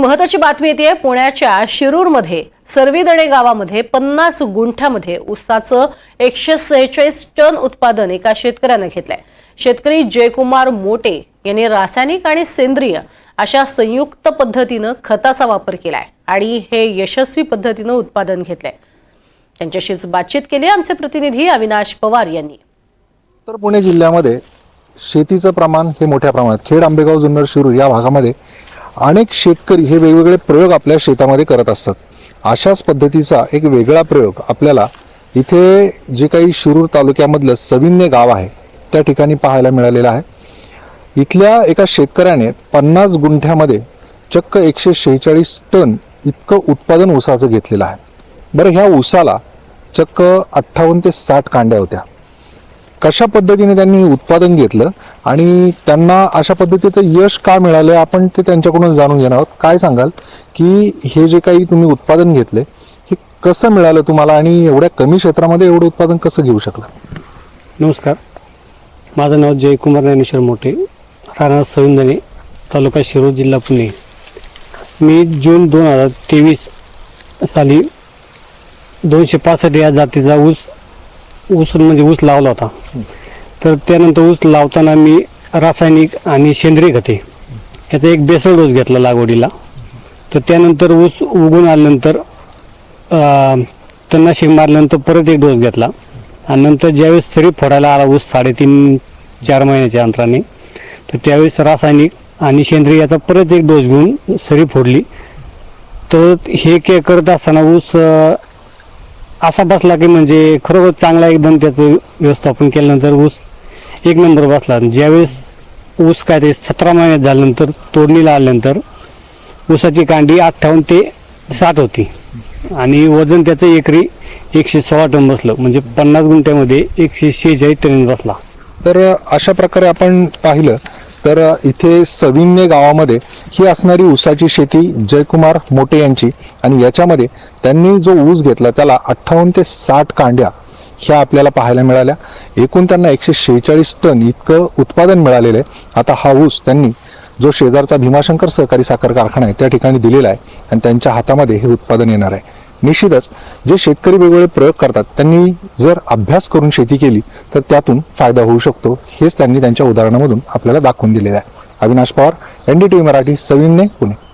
महत्वाची बातमी येते पुण्याच्या शिरूरमध्ये सर्वीदणे गावामध्ये पन्नास गुंठ्यामध्ये ऊसाचं एकशे सेहेचाळीस टन उत्पादन एका शेतकऱ्यानं घेतलंय. शेतकरी जयकुमार मोटे यांनी रासायनिक आणि सेंद्रिय अशा संयुक्त पद्धतीनं खताचा वापर केलाय आणि हे यशस्वी पद्धतीनं उत्पादन घेतलंय. त्यांच्याशीच बातचीत केली आमचे प्रतिनिधी अविनाश पवार यांनी. तर पुणे जिल्ह्यामध्ये शेतीचं प्रमाण हे मोठ्या प्रमाणात खेड आंबेगाव जुन्नर शिरूर या भागामध्ये अनेक शेतकरी हे वेगवेगळे प्रयोग आपल्या शेतामध्ये करत असतात. अशाच पद्धतीचा एक वेगळा प्रयोग आपल्याला इथे जे काही शिरूर तालुक्यामधलं सविन्य गाव आहे त्या ठिकाणी पाहायला मिळालेलं आहे. इथल्या एका शेतकऱ्याने पन्नास गुंठ्यामध्ये चक्क एकशे शेहेचाळीस टन इतकं उत्पादन ऊसाचं घेतलेलं आहे. बरं ह्या ऊसाला चक्क अठ्ठावन्न ते साठ कांड्या होत्या. कशा पद्धतीने त्यांनी उत्पादन घेतलं आणि त्यांना अशा पद्धतीचं यश का मिळालं आपण ते त्यांच्याकडून जाणून घेणार आहोत. काय सांगाल की हे जे काही तुम्ही उत्पादन घेतले हे कसं मिळालं तुम्हाला आणि एवढ्या कमी क्षेत्रामध्ये एवढं उत्पादन कसं घेऊ शकला? नमस्कार. माझं नाव जयकुमार ज्ञानेश्वर मोठे राणा सविंदने तालुका शिरूर जिल्हा पुणे. मी जून दोन हजार तेवीस साली दोनशे पासष्ट या जातीचा ऊस ऊस म्हणजे ऊस लावला होता. तर त्यानंतर ऊस लावताना मी रासायनिक आणि सेंद्रिय खते याचा एक बेसळ डोस घेतला लागवडीला. तर त्यानंतर ऊस उगून आल्यानंतर अं, तणनाशक मारल्यानंतर परत एक डोस घेतला. आणि नंतर ज्यावेळेस सरी फोडायला आला ऊस साडेतीन चार महिन्याच्या अंतराने तर त्यावेळेस रासायनिक आणि सेंद्रिय याचा परत एक डोस घेऊन सरी फोडली. तर हे के करत असताना ऊस असा बसला की म्हणजे खरोखर चांगला एकदम त्याचं व्यवस्थापन केल्यानंतर ऊस एक नंबर बसला. आणि ज्यावेळेस ऊस काय ते सतरा महिन्यात झाल्यानंतर तोडणीला आल्यानंतर ऊसाची कांडी अठ्ठावन्न ते साठ होती. आणि वजन त्याचं एकरी एकशे सोळा टन बसलं. म्हणजे पन्नास गुंठ्यामध्ये एकशे शेहेचाळीस टन बसला. तर अशा प्रकारे आपण पाहिलं तर इथे सविन्य गावामध्ये ही असणारी ऊसाची शेती जयकुमार मोटे यांची आणि याच्यामध्ये त्यांनी जो ऊस घेतला त्याला अठ्ठावन्न ते साठ कांड्या ह्या आपल्याला पाहायला मिळाल्या. एकूण त्यांना एकशे शेहेचाळीस टन इतकं उत्पादन मिळालेलं आहे. आता हा ऊस त्यांनी जो शेजारचा भीमाशंकर सहकारी साखर कारखाना आहे त्या ठिकाणी दिलेला आहे आणि त्यांच्या हातामध्ये हे उत्पादन येणार आहे. निश्चितच जे शेतकरी वेगवेगळे प्रयोग करतात त्यांनी जर अभ्यास करून शेती केली तर त्यातून फायदा होऊ शकतो. हेच त्यांनी त्यांच्या उदाहरणामधून आपल्याला दाखवून दिलेलं आहे. अविनाश पवार एनडीटीव्ही मराठी सविनय पुणे.